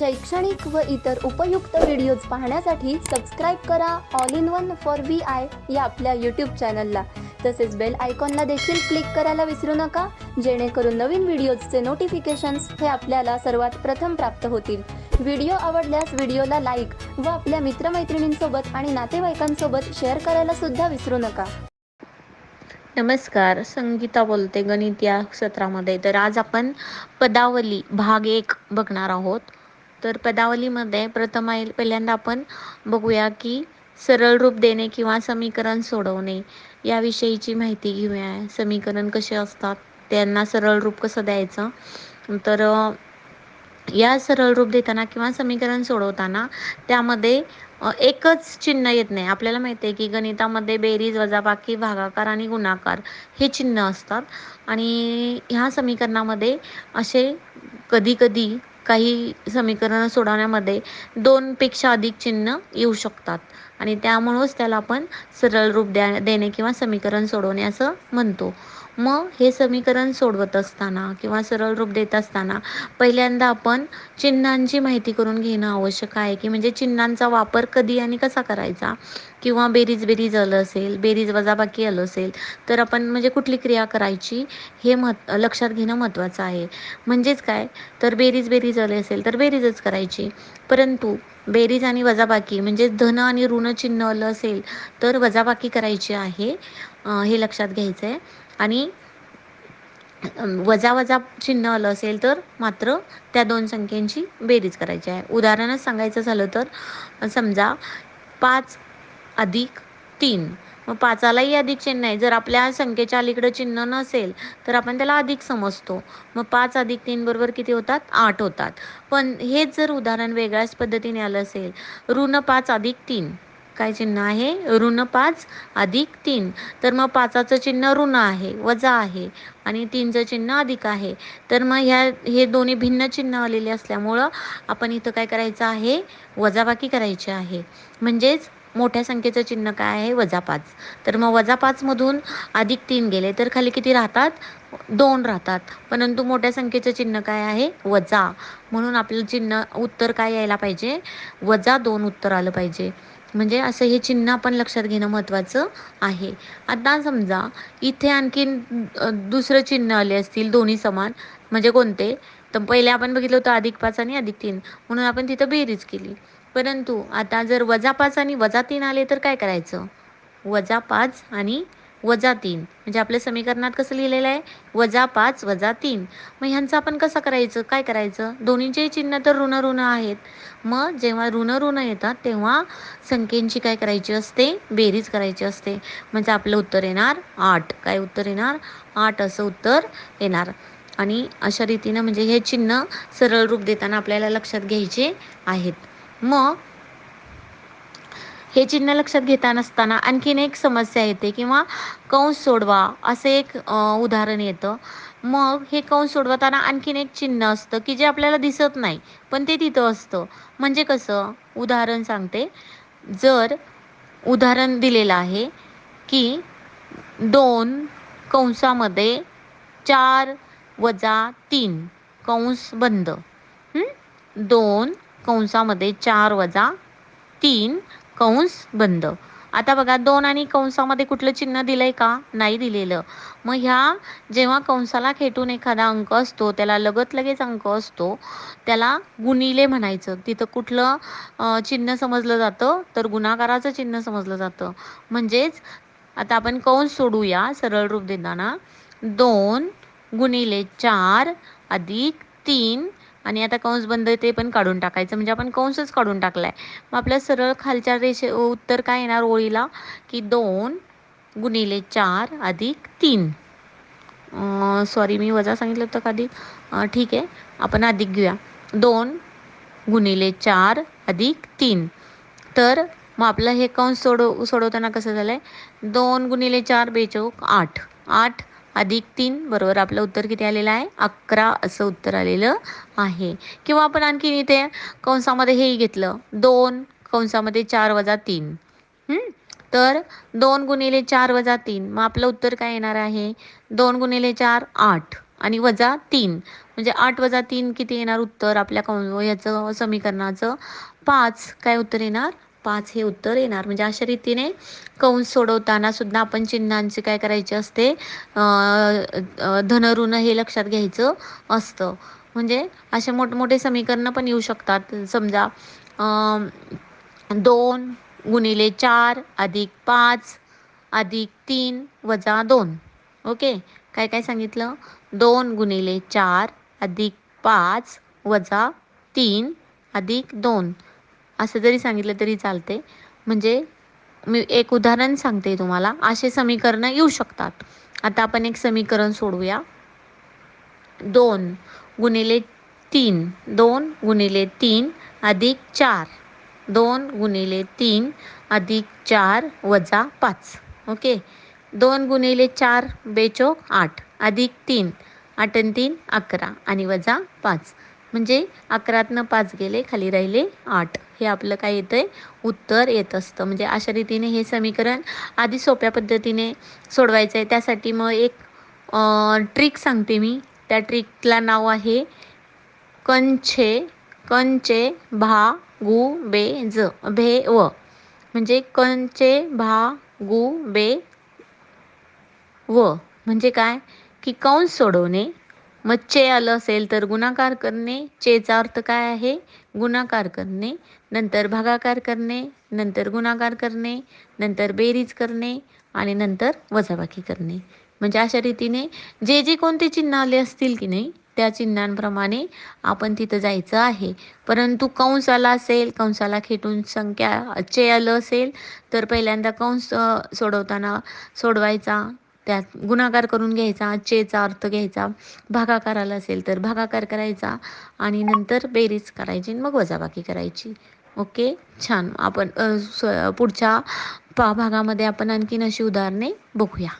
शैक्षणिक व इतर उपयुक्त व्हिडिओज पाहण्यासाठी सबस्क्राईब करा. All in one for V I या आपल्या यूट्यूब चॅनलला तसेच बेल आयकॉनला देखील क्लिक करायला विसरू नका. जेणेकरून नवीन व्हिडिओजचे नोटिफिकेशन्स हे आपल्याला सर्वात प्रथम प्राप्त होतील. व्हिडिओ आवडल्यास व्हिडिओला लाईक व आपल्या मित्रमैत्रिणींसोबत आणि नातेवाईकांसोबत शेअर करायला सुद्धा विसरू नका. नमस्कार. संगीता बोलते. गणित या सत्रामध्ये तर आज आपण पदावली भाग एक बघणार आहोत. तर पदावलीमध्ये प्रथम पहिल्यांदा आपण बघूया की सरळ रूप देणे किंवा समीकरण सोडवणे याविषयीची माहिती घेऊया. समीकरण कसे असतात त्यांना सरळ रूप कसं द्यायचं? तर या सरळ रूप देताना किंवा समीकरण सोडवताना त्यामध्ये एकच चिन्ह येत नाही. आपल्याला माहिती आहे की गणितामध्ये बेरीज वजाबाकी भागाकार आणि गुणाकार हे चिन्ह असतात. आणि ह्या समीकरणामध्ये असे कधी कधी काही समीकरण सोडवण्यामध्ये दोनपेक्षा अधिक चिन्ह येऊ शकतात. आणि त्यामुळंच त्याला आपण सरळ रूप द्या देणे किंवा समीकरण सोडवणे असं म्हणतो. मग हे समीकरण सोडवत असताना किंवा सरळ रूप देत असताना पहिल्यांदा आपण चिन्हांची माहिती करून घेणं आवश्यक आहे की म्हणजे चिन्हांचा वापर कधी आणि कसा करायचा? किंवा बेरीज बेरीज आलं असेल बेरीज वजाबाकी आलं असेल तर आपण म्हणजे कुठली क्रिया करायची हे मह लक्षात घेणं महत्त्वाचं आहे. म्हणजेच काय? तर बेरीज बेरीज आले असेल तर बेरीजच करायची. परंतु बेरीज आणि वजाबाकी म्हणजे धन आणि ऋण चिन्ह आलं असेल तर वजाबाकी करायची आहे हे लक्षात घ्यायचं आहे आणि वजा वजा चिन्ह आलं असेल तर मात्र त्या दोन संख्यांची बेरीज करायची आहे. उदाहरणच सांगायचं झालं तर समजा पाच अधिक तीन मग पाचालाही अधिक चिन्ह आहे. जर आपल्या संख्येच्या अलीकडं चिन्ह नसेल तर आपण त्याला अधिक समजतो. मग पाच अधिक तीन बरोबर किती होतात? आठ होतात. पण हेच जर उदाहरण वेगळ्याच पद्धतीने आलं असेल ऋण पाच अधिक तीन. काय चिन्ह आहे? ऋण पाच अधिक तीन. तर मग पाचाचं चिन्ह ऋण आहे वजा आहे आणि तीनचं चिन्ह अधिक आहे. तर मग ह्या हे दोन्ही भिन्न चिन्ह आलेले असल्यामुळं आपण इथं काय करायचं आहे? वजाबाकी करायची आहे. म्हणजेच मोठ्या संख्येचं चिन्ह काय आहे? वजा पाच. तर मग वजा पाचमधून अधिक तीन गेले तर खाली किती राहतात? दोन राहतात. परंतु मोठ्या संख्येचं चिन्ह काय आहे? वजा. म्हणून आपलं चिन्ह उत्तर काय यायला पाहिजे? वजा दोन उत्तर आलं पाहिजे. म्हणजे असं हे चिन्ह आपण लक्षात घेणं महत्त्वाचं आहे. आता समजा इथे आणखीन दुसरं चिन्ह आले असतील दोन्ही समान. म्हणजे कोणते? तर पहिले आपण बघितलं होतं अधिक पाच आणि अधिक तीन. म्हणून आपण तिथं बेरीज केली. परंतु आता जर वजा पाच आणि वजा तीन आले तर काय करायचं? वजा पाच आणि वजा तीन म्हणजे आपल्या समीकरणात कसं लिहिलेलं आहे? वजा पाच वजा तीन मग ह्यांचं आपण कसं करायचं? काय करायचं? दोन्हीचे चिन्ह तर ऋण ऋण आहेत. मग जेव्हा ऋण ऋण येतात तेव्हा संख्येची काय करायची असते? बेरीज करायची असते. म्हणजे आपलं उत्तर येणार आठ. काय उत्तर येणार? आठ असं उत्तर येणार. आणि अशा रीतीनं म्हणजे हे चिन्ह सरळ रूप देताना आपल्याला लक्षात घ्यायचे आहेत. मग हे चिन्ह लक्षात घेता नसताना आणखीन एक समस्या येते किंवा कंस सोडवा असं एक उदाहरण येतं. मग हे कंस सोडवताना आणखीन एक चिन्ह असतं की जे आपल्याला दिसत नाही पण ते तिथं असतं. म्हणजे कसं? उदाहरण सांगते. जर उदाहरण दिलेलं आहे की दोन कंसामध्ये चार वजा तीन कंस बंद. दोन कंसामध्ये चार वजा तीन कंस बंद. आता बघा दोन आणि कंसामध्ये कुठलं चिन्ह दिलंय का? नाही दिलेलं. मग ह्या जेव्हा कंसाला खेटून एखादा अंक असतो त्याला लगत लगेच अंक असतो त्याला गुणिले म्हणायचं. तिथं कुठलं चिन्ह समजलं जातं तर गुणाकाराचं चिन्ह समजलं जातं. म्हणजेच आता आपण कंस सोडूया सरळ रूप देताना. दोन गुणिले चार अधिक तीन आणि आता कंस बंद आहे ते पण काढून टाकायचं. म्हणजे आपण कंसच काढून टाकलाय. मग आपल्या सरळ खालच्या रेषे उत्तर काय येणार ओळीला? की दोन गुणिले चार अधिक तीन. सॉरी मी वजा सांगितलं होतं का अधिक ठीक आहे. आपण अधिक घेऊया. दोन गुणिले चार अधिक तीन. तर मग आपलं हे कंस सोडव सोडवताना कसं झालंय? दोन गुणिले चार बेचौक आठ. आठ अधिक तीन बरोबर? आपलं उत्तर किती आलेलं आहे? अकरा असं उत्तर आलेलं आहे. किंवा आपण आणखीन इथे कंसामध्ये हेही घेतलं. दोन कंसामध्ये चार वजा तीन. तर दोन गुणिले चार वजा तीन. मग आपलं उत्तर काय येणार आहे? दोन गुणिले चार आठ. आणि वजा तीन. म्हणजे आठ वजा तीन किती येणार उत्तर? आपल्या याचं समीकरणाचं. पाच. काय उत्तर येणार? पाच हे उत्तर येणार. म्हणजे अशा रीतीने कंस सोडवताना सुद्धा आपण चिन्हांचे काय करायचे असते? धनऋण हे लक्षात घ्यायचं असतं. म्हणजे असे मोठमोठे समीकरणं पण येऊ शकतात. समजा दोन गुणिले चार अधिक पाच अधिक तीन वजा दोन. ओके? काय काय सांगितलं? दोन गुणिले चार अधिक पाच वजा तीन अधिक दोन. असं जरी सांगितलं तरी चालते म्हणजे मी एक उदाहरण सांगते तुम्हाला. असे समीकरणं येऊ शकतात. आता आपण एक समीकरण सोडवूया. दोन गुणिले तीन. दोन गुणिले तीन अधिक चार. दोन गुणिले तीन अधिक चार वजा पाच. ओके? दोन गुणिले चार बेचोक आठ. अधिक तीन. आठ आणि तीन अकरा. आणि वजा पाच. म्हणजे अकरातनं पाच गेले खाली राहिले आठ. हे आपलं काय येतं आहे उत्तर येत असतं. म्हणजे अशा रीतीने हे समीकरण आधी सोप्या पद्धतीने सोडवायचं आहे त्यासाठी मग एक ट्रिक सांगते मी. त्या ट्रिकला नाव आहे कंचे कंचे भा गु बे ज भे व. म्हणजे कंचे भा गु बे व. म्हणजे काय? की कंस सोडवणे. मच्छे आलं असेल तर गुणाकार करणे. चेचा अर्थ काय आहे? गुणाकार करणे. नंतर भागाकार करणे. नंतर गुणाकार करणे. नंतर बेरीज करणे. आणि नंतर वजाबाकी करणे. म्हणजे अशा रीतीने जे जे कोणते चिन्ह आले असतील की नाही त्या चिन्हांप्रमाणे आपण तिथं जायचं आहे. परंतु कंस आला असेल कंसाला खेटून संख्या चे आलं असेल तर पहिल्यांदा कंस सोडवताना सोडवायचा. त्यात गुणाकार करून घ्यायचा चेचा अर्थ घ्यायचा भागाकार आला असेल तर भागाकार करायचा आणि नंतर बेरीज करायची मग वजाबाकी करायची. ओके? छान. आपण स- पुढच्या पा भागामध्ये आपण आणखीन अशी उदाहरणे बघूया.